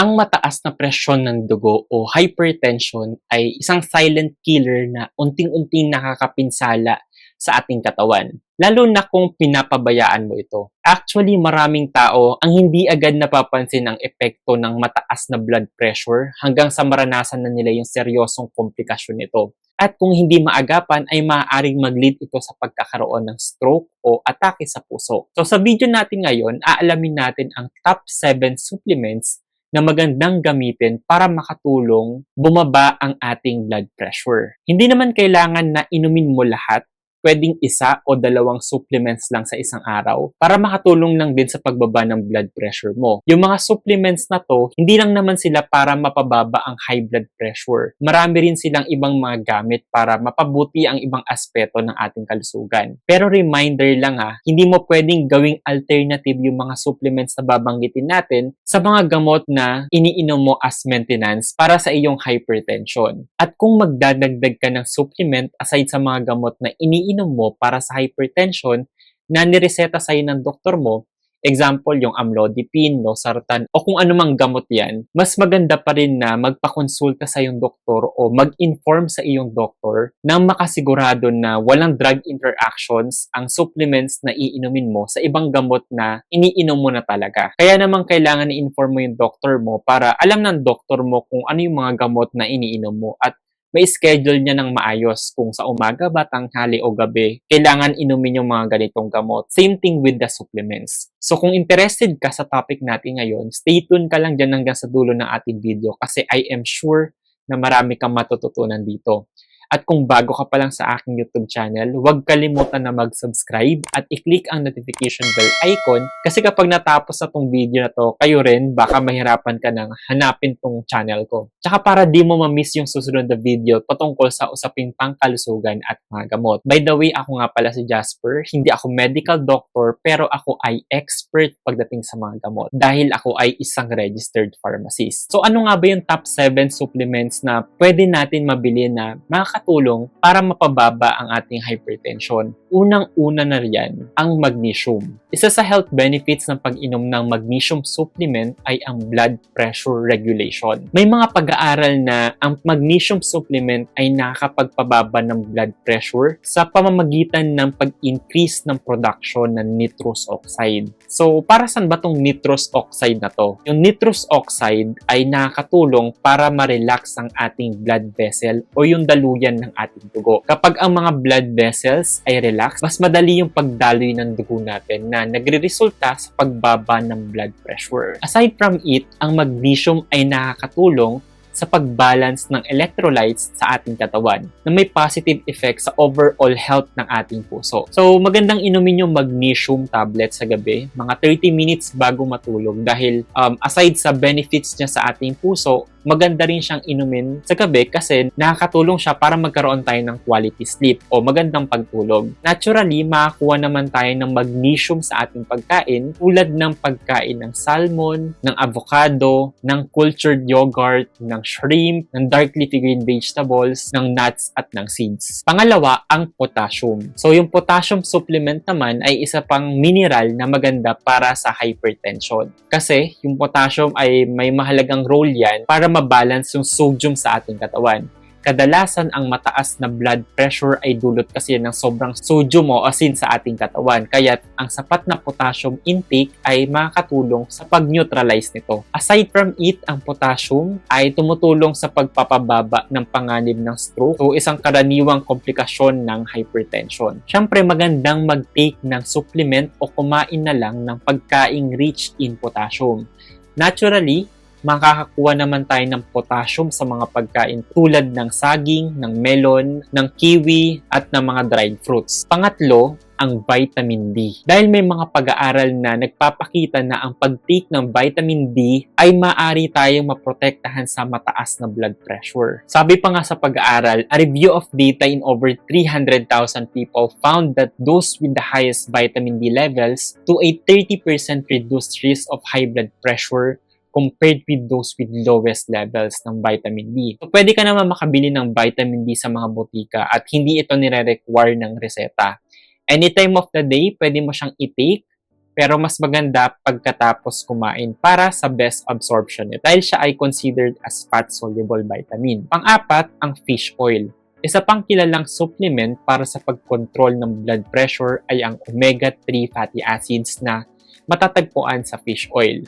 Ang mataas na presyon ng dugo o hypertension ay isang silent killer na unting-unting nakakapinsala sa ating katawan. Lalo na kung pinapabayaan mo ito. Actually, maraming tao ang hindi agad napapansin ang epekto ng mataas na blood pressure hanggang sa maranasan na nila yung seryosong komplikasyon nito. At kung hindi maagapan ay maaaring mag-lead ito sa pagkakaroon ng stroke o atake sa puso. So sa video natin ngayon, aalamin natin ang top 7 supplements na magandang gamitin para makatulong bumaba ang ating blood pressure. Hindi naman kailangan na inumin mo lahat pwedeng isa o dalawang supplements lang sa isang araw para makatulong lang din sa pagbaba ng blood pressure mo. Yung mga supplements na to, hindi lang naman sila para mapababa ang high blood pressure. Marami rin silang ibang mga gamit para mapabuti ang ibang aspeto ng ating kalusugan. Pero reminder lang ha, hindi mo pwedeng gawing alternative yung mga supplements na babanggitin natin sa mga gamot na iniinom mo as maintenance para sa iyong hypertension. At kung magdadagdag ka ng supplement aside sa mga gamot na iniinom iniinom mo para sa hypertension na nireseta sa'yo ng doktor mo, example yung amlodipine, losartan, o kung anumang gamot yan, mas maganda pa rin na magpakonsulta sa iyong doktor o mag-inform sa iyong doktor nang makasigurado na walang drug interactions ang supplements na iinumin mo sa ibang gamot na iniinom mo na talaga. Kaya naman kailangan i-inform mo yung doktor mo para alam ng doktor mo kung ano yung mga gamot na iniinom mo at may schedule niya ng maayos kung sa umaga ba, tanghali o gabi, kailangan inumin yung mga ganitong gamot. Same thing with the supplements. So kung interested ka sa topic natin ngayon, stay tuned ka lang dyan hanggang sa dulo ng ating video kasi I am sure na marami kang matututunan dito. At kung bago ka pa lang sa aking YouTube channel, huwag kalimutan na mag-subscribe at i-click ang notification bell icon kasi kapag natapos na tong video na to, kayo rin baka mahirapan ka nang hanapin tong channel ko. Tsaka para di mo ma-miss yung susunod na video patungkol sa usaping pangkalusugan at mga gamot. By the way, ako nga pala si Jasper, hindi ako medical doctor pero ako ay expert pagdating sa mga gamot dahil ako ay isang registered pharmacist. So ano nga ba yung top 7 supplements na pwede natin mabili na makaka makakatulong para mapababa ang ating hypertension. Unang-una na riyan, ang magnesium. Isa sa health benefits ng pag-inom ng magnesium supplement ay ang blood pressure regulation. May mga pag-aaral na ang magnesium supplement ay nakakapagpababa ng blood pressure sa pamamagitan ng pag-increase ng production ng nitrous oxide. So, para saan ba tong nitrous oxide na to? Yung nitrous oxide ay nakakatulong para ma-relax ang ating blood vessel o yung daluyan yan ng ating dugo. Kapag ang mga blood vessels ay relax, mas madali yung pagdaloy ng dugo natin na nagre-resulta sa pagbaba ng blood pressure. Aside from it, ang magnesium ay nakakatulong sa pag-balance ng electrolytes sa ating katawan na may positive effect sa overall health ng ating puso. So, magandang inumin yung magnesium tablet sa gabi, mga 30 minutes bago matulog dahil um, aside sa benefits niya sa ating puso, maganda rin siyang inumin sa gabi kasi nakakatulong siya para magkaroon tayo ng quality sleep o magandang pagtulog. Naturally, makakuha naman tayo ng magnesium sa ating pagkain tulad ng pagkain ng salmon, ng avocado, ng cultured yogurt, ng shrimp, ng dark leafy green vegetables, ng nuts at ng seeds. Pangalawa, ang potassium. So yung potassium supplement naman ay isa pang mineral na maganda para sa hypertension. Kasi yung potassium ay may mahalagang role yan para mabalance yung sodium sa ating katawan. Kadalasan ang mataas na blood pressure ay dulot kasi ng sobrang sodium o asin sa ating katawan. Kaya ang sapat na potassium intake ay makakatulong sa pag-neutralize nito. Aside from it, ang potassium ay tumutulong sa pagpapababa ng panganib ng stroke. So isang karaniwang komplikasyon ng hypertension. Siyempre magandang mag-take ng supplement o kumain na lang ng pagkaing rich in potassium. Naturally, makakakuha naman tayo ng potassium sa mga pagkain tulad ng saging, ng melon, ng kiwi, at ng mga dried fruits. Pangatlo, ang vitamin D. Dahil may mga pag-aaral na nagpapakita na ang pag-take ng vitamin D ay maaari tayong maprotektahan sa mataas na blood pressure. Sabi pa nga sa pag-aaral, a review of data in over 300,000 people found that those with the highest vitamin D levels to a 30% reduced risk of high blood pressure compared with those with lowest levels ng vitamin D. So, pwede ka naman makabili ng vitamin D sa mga botika at hindi ito nire-require ng reseta. Any time of the day, pwede mo siyang i-take pero mas maganda pagkatapos kumain para sa best absorption nito dahil siya ay considered as fat-soluble vitamin. Pang-apat, ang fish oil. Isa pang kilalang supplement para sa pagkontrol ng blood pressure ay ang omega-3 fatty acids na matatagpuan sa fish oil.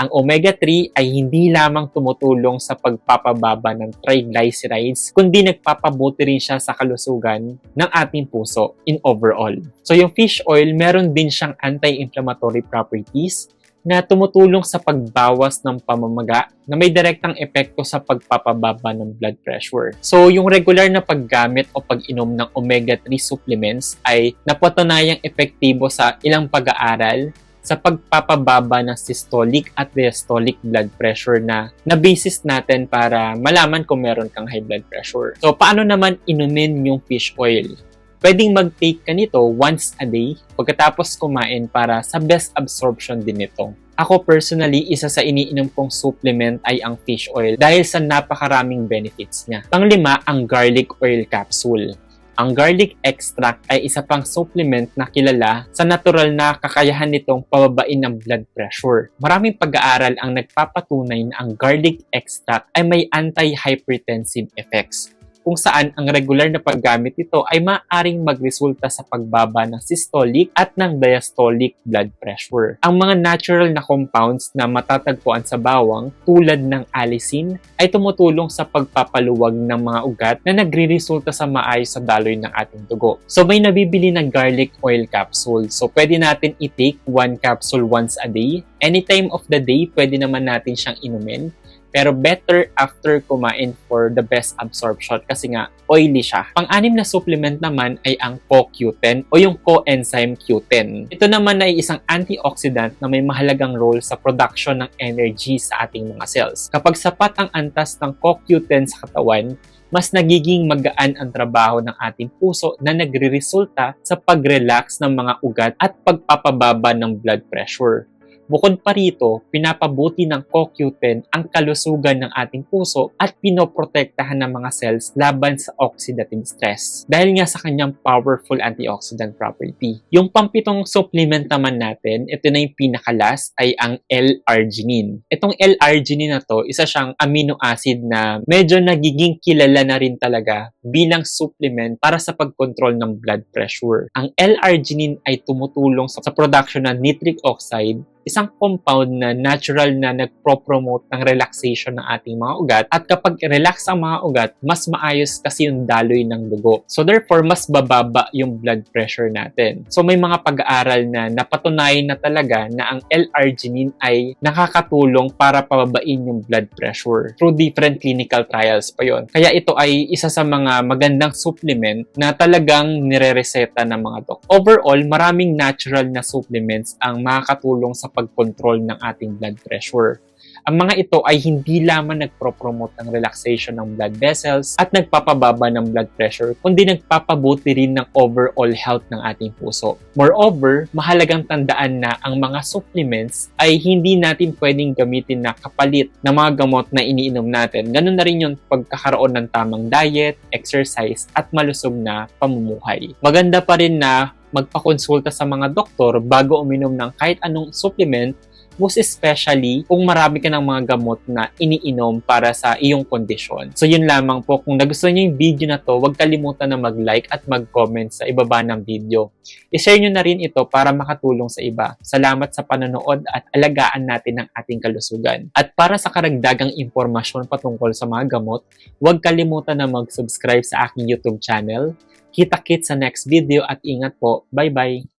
Ang omega-3 ay hindi lamang tumutulong sa pagpapababa ng triglycerides, kundi nagpapabuti rin siya sa kalusugan ng ating puso in overall. So yung fish oil, meron din siyang anti-inflammatory properties na tumutulong sa pagbawas ng pamamaga na may direktang epekto sa pagpapababa ng blood pressure. So, yung regular na paggamit o pag-inom ng omega-3 supplements ay napatunayang epektibo sa ilang pag-aaral sa pagpapababa ng systolic at diastolic blood pressure na na-basis natin para malaman kung meron kang high blood pressure. So, paano naman inumin yung fish oil? Pwedeng mag-take ka nito once a day pagkatapos kumain para sa best absorption din nito. Ako personally, isa sa iniinom kong supplement ay ang fish oil dahil sa napakaraming benefits niya. Panglima, ang garlic oil capsule. Ang garlic extract ay isa pang supplement na kilala sa natural na kakayahan nitong pababain ng blood pressure. Maraming pag-aaral ang nagpapatunay na ang garlic extract ay may anti-hypertensive effects kung saan ang regular na paggamit nito ay maaaring magresulta sa pagbaba ng systolic at ng diastolic blood pressure. Ang mga natural na compounds na matatagpuan sa bawang tulad ng allicin ay tumutulong sa pagpapaluwag ng mga ugat na nagre-resulta sa maayos sa daloy ng ating dugo. So may nabibili ng garlic oil capsule. So pwede natin i-take one capsule once a day. Anytime of the day, pwede naman natin siyang inumin. Pero better after kumain for the best absorption kasi nga oily siya. Pang-anim na supplement naman ay ang CoQ10 o yung coenzyme Q10. Ito naman ay isang antioxidant na may mahalagang role sa production ng energy sa ating mga cells. Kapag sapat ang antas ng CoQ10 sa katawan, mas nagiging magaan ang trabaho ng ating puso na nagre-resulta sa pag-relax ng mga ugat at pagpapababa ng blood pressure. Bukod pa rito, pinapabuti ng CoQ10 ang kalusugan ng ating puso at pinoprotektahan ng mga cells laban sa oxidative stress dahil nga sa kanyang powerful antioxidant property. Yung pampitong supplement naman natin, ito na yung pinakalas, ay ang L-arginine. Itong L-arginine na to, isa siyang amino acid na medyo nagiging kilala na rin talaga bilang supplement para sa pagkontrol ng blood pressure. Ang L-arginine ay tumutulong sa, production ng nitric oxide isang compound na natural na nagpro-promote ng relaxation ng ating mga ugat at kapag relax ang mga ugat, mas maayos kasi yung daloy ng dugo. So therefore, mas bababa yung blood pressure natin. So may mga pag-aaral na napatunayan na talaga na ang L-arginine ay nakakatulong para pababain yung blood pressure through different clinical trials pa yon. Kaya ito ay isa sa mga magandang supplement na talagang nire-reseta ng mga doc. Overall, maraming natural na supplements ang makakatulong sa pagkontrol ng ating blood pressure. Ang mga ito ay hindi lamang nagpro-promote ng relaxation ng blood vessels at nagpapababa ng blood pressure, kundi nagpapabuti rin ng overall health ng ating puso. Moreover, mahalagang tandaan na ang mga supplements ay hindi natin pwedeng gamitin na kapalit ng mga gamot na iniinom natin. Ganun na rin yung pagkakaroon ng tamang diet, exercise, at malusog na pamumuhay. Maganda pa rin na magpakonsulta sa mga doktor bago uminom ng kahit anong supplement most especially kung marami ka ng mga gamot na iniinom para sa iyong kondisyon. So yun lamang po, kung nagustuhan niyo yung video na to, huwag kalimutan na mag-like at mag-comment sa ibaba ng video. I-share nyo na rin ito para makatulong sa iba. Salamat sa panonood at alagaan natin ang ating kalusugan. At para sa karagdagang impormasyon patungkol sa mga gamot, huwag kalimutan na mag-subscribe sa aking YouTube channel. Kita-kit sa next video at ingat po. Bye-bye!